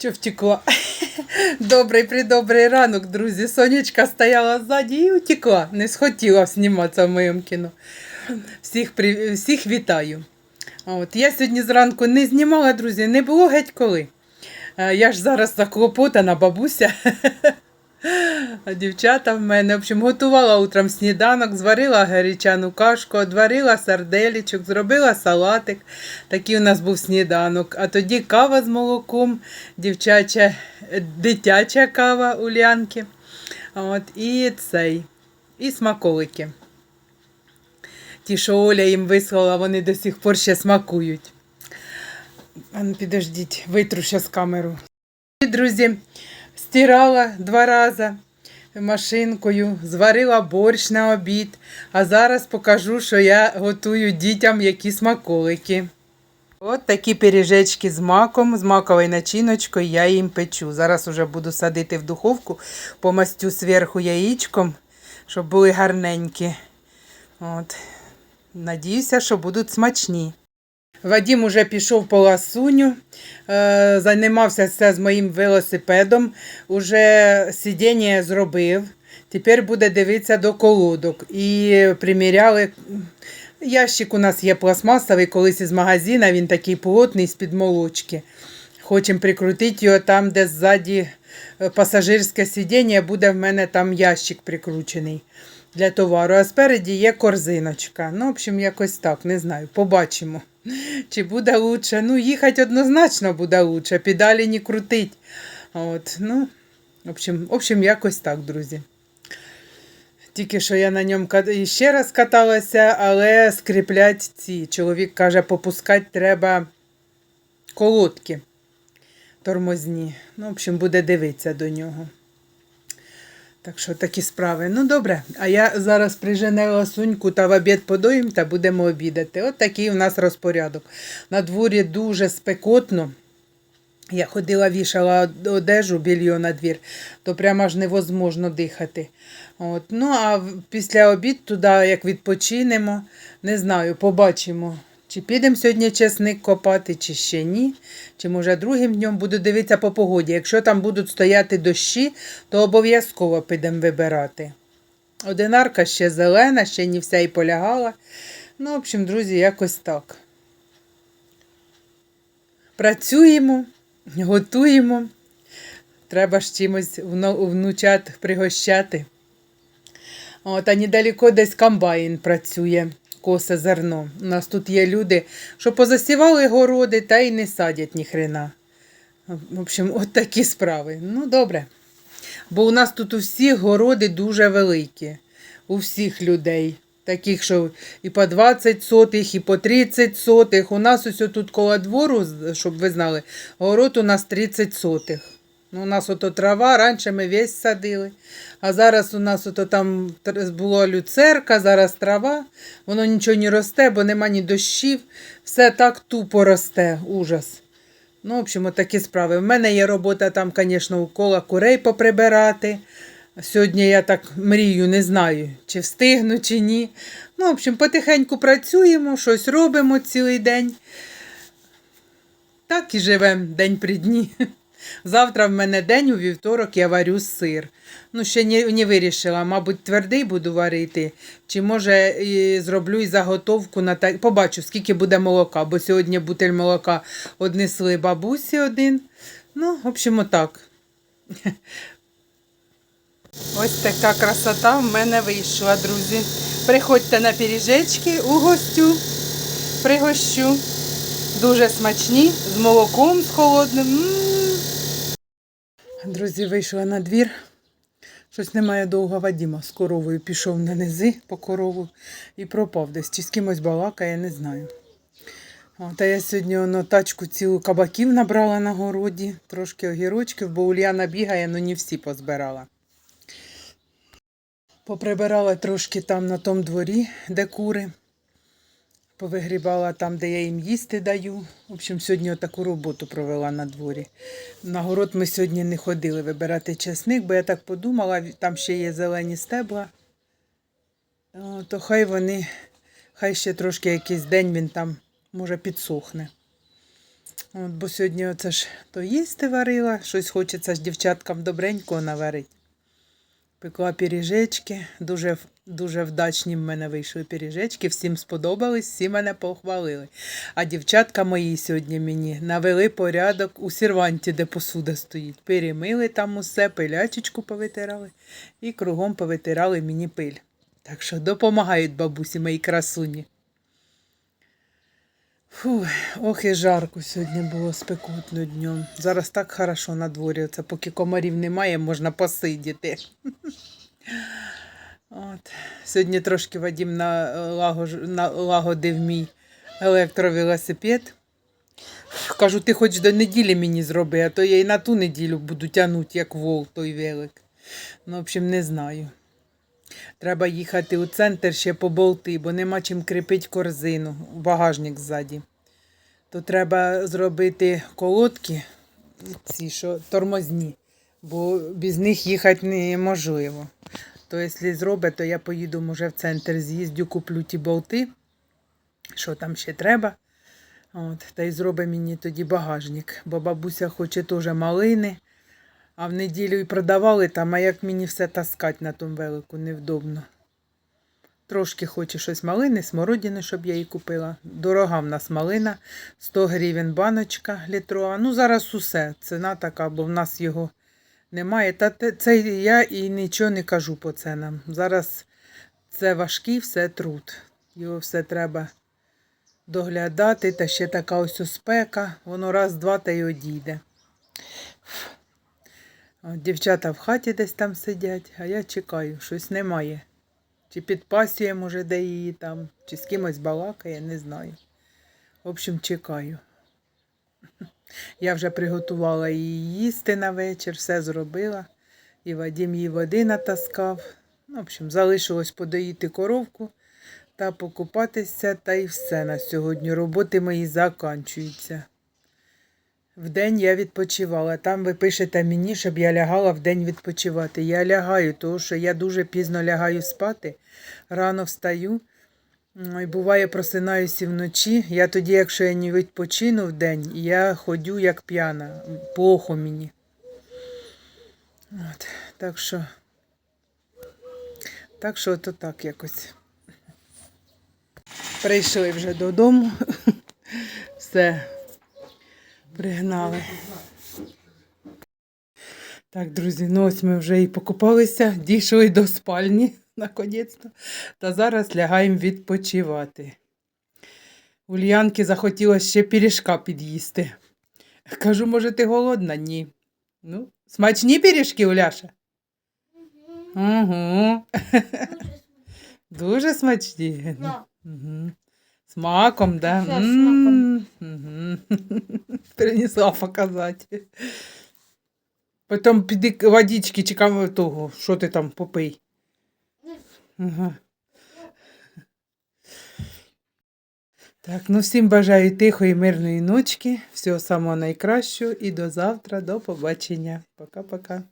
Що втекла? Добрий придобрий ранок, друзі. Сонечка стояла ззаді і утекла. Не схотіла зніматися в моєму кіно. Всіх, при... Всіх вітаю. От, я сьогодні зранку не знімала, друзі, не було геть коли. Е, Я ж зараз заклопотана бабуся. А дівчата в мене, в общем, готувала утром сніданок, зварила гарячану кашку, одварила сарделічок, зробила салатик. Такий у нас був сніданок. А тоді кава з молоком, дівчача, дитяча кава у Лянки. От, і цей, і смаколики. Ті, що Оля їм вислала, вони до сих пор ще смакують. Ну, підождіть, витру ще з камеру. Друзі, стирала два рази машинкою, зварила борщ на обід, а зараз покажу, що я готую дітям які смаколики. От такі пиріжечки з маком, з маковою начиночкою я їм печу. Зараз уже буду садити в духовку, помастю зверху яєчком, щоб були гарненькі. От. Надіюся, що будуть смачні. Вадім уже пішов по ласуню, е, займався все з моїм велосипедом, уже сидіння зробив. Тепер буде дивитися до колодок. І приміряли. Ящик у нас є пластмасовий, колись із магазина, він такий плотний з-під молочки. Хочемо прикрутити його там, де ззаді е, пасажирське сидіння, буде в мене там ящик прикручений для товару. А спереді є корзиночка. Ну, в общем, якось так, не знаю. Побачимо. Чи буде лучше? Ну, їхати однозначно буде лучше, педалі не крутить. От, ну, в общем, в общем, якось так, друзі. Тільки що я на ньому ще раз каталася, але скріплять ці. Чоловік каже, попускати треба колодки тормозні. Ну, в общем, буде дивитися до нього. Так що такі справи. Ну добре, а я зараз приженела суньку та в обід подоїм та будемо обідати. От такий у нас розпорядок. На дворі дуже спекотно. Я ходила, вішала одежу більйо на двір, то прямо аж невозможно дихати. От. Ну, а після обід туди, як відпочинемо, не знаю, побачимо. Чи підемо сьогодні чесник копати, чи ще ні. Чи може другим днем буду дивитися по погоді. Якщо там будуть стояти дощі, то обов'язково підемо вибирати. Одинарка ще зелена, ще не вся і полягала. Ну, в общем, друзі, якось так. Працюємо, готуємо. Треба ж чимось внучат пригощати. От, а недалеко десь комбайн працює, косе зерно. У нас тут є люди, що позасівали городи та й не садять ніхрена. В общем, от такі справи. Ну, добре. Бо у нас тут у всіх городи дуже великі. У всіх людей. Таких, що і по 20 сотих, і по 30 сотих. У нас ось тут коло двору, щоб ви знали, город у нас 30 сотих. Ну, у нас ото трава, раніше ми весь садили. А зараз у нас ото там була люцерка, зараз трава. Воно нічого не росте, бо нема ні дощів. Все так тупо росте, ужас. Ну, в общем, такі справи. В мене є робота там, звісно, у кола курей поприбирати. Сьогодні я так мрію, не знаю, чи встигну, чи ні. Ну, в общем, потихеньку працюємо, щось робимо цілий день. Так і живемо день при дні. Завтра в мене день, у вівторок я варю сир. Ну, ще не, не вирішила, мабуть, твердий буду варити, чи може і зроблю і заготовку на та... Побачу, скільки буде молока, бо сьогодні бутиль молока однесли бабусі один. Ну, в общем, отак. Ось така красота в мене вийшла, друзі. Приходьте на пиріжечки у гостю. Пригощу. Дуже смачні, з молоком, з холодним. М. Друзі, вийшла на двір. Щось немає довго Вадіма з коровою. Пішов на низи по корову і пропав десь. Чи з кимось балакає, не знаю. Та я сьогодні воно, тачку цілу кабаків набрала на городі, трошки огірочків, бо Ульяна бігає, але не всі позбирала. Поприбирала трошки там на тому дворі, де кури. Повигрібала там, де я їм їсти даю. В общем, сьогодні таку роботу провела на дворі. На город ми сьогодні не ходили вибирати часник, бо я так подумала, там ще є зелені стебла. То хай вони, хай ще трошки якийсь день він там може підсохне. От, бо сьогодні оце ж то їсти варила, щось хочеться ж дівчаткам добренького наварити. Пекла пиріжечки, дуже, дуже вдачні в мене вийшли пиріжечки, всім сподобались, всі мене похвалили. А дівчатка мої сьогодні мені навели порядок у серванті, де посуда стоїть. Перемили там усе, пилячечку повитирали і кругом повитирали мені пиль. Так що допомагають бабусі моїй красуні. Фу, ох і жарко сьогодні було спекотно днем. Зараз так хорошо на дворі. Це поки комарів немає, можна посидіти. От. Сьогодні трошки налагож... налагодив мій електровелосипед. Кажу, ти хоч до неділі мені зроби, а то я і на ту неділю буду тягнути, як вол той велик. Ну, в общем, не знаю. Треба їхати у центр ще по болти, бо нема чим кріпити корзину, багажник ззаді. То треба зробити колодки, ці що тормозні, бо без них їхати неможливо. То якщо зробить, то я поїду може в центр, з'їздю, куплю ті болти, що там ще треба. От, та й зробить мені тоді багажник, бо бабуся хоче теж малини. А в неділю і продавали там, а як мені все таскати на тому велику, невдобно. Трошки хоче щось малини, смородини, щоб я її купила. Дорога в нас малина, 100 гривень баночка літрова. Ну, зараз усе. Ціна така, бо в нас його немає. Та це я і нічого не кажу по ценам. Зараз це важкий все труд. Його все треба доглядати. Та ще така ось спека. Воно раз-два та й одійде. Дівчата в хаті десь там сидять, а я чекаю, щось немає. Чи під пасією, може, де її там, чи з кимось балакає, не знаю. В общем, чекаю. Я вже приготувала її їсти на вечір, все зробила. І Вадим їй води натаскав. Ну, В общем, залишилось подоїти коровку та покупатися, та й все на сьогодні. Роботи мої заканчуються. Вдень я відпочивала. Там ви пишете мені, щоб я лягала вдень відпочивати. Я лягаю, тому що я дуже пізно лягаю спати, рано встаю. І буває, просинаюся вночі. Я тоді, якщо я не відпочину вдень, я ходю як п'яна. Плохо мені. От, так що. Так що то так якось. Прийшли вже додому. Все. Пригнали. Так, друзі, ну ось ми вже і покупалися, дійшли до спальні, наконець-то. Та зараз лягаємо відпочивати. Ульянки захотілося ще пиріжка під'їсти. Кажу, може, ти голодна? Ні. Ну, смачні пиріжки, Уляша? Угу. Дуже смачні. Да. Угу. Смаком, да? Все. Угу. Принесла показати. Потім піди к- водички чи кам- того, що ти там попий. Ага. Так, ну всім бажаю тихої, мирної ночки, всього самого найкращого і до завтра, до побачення. Пока-пока.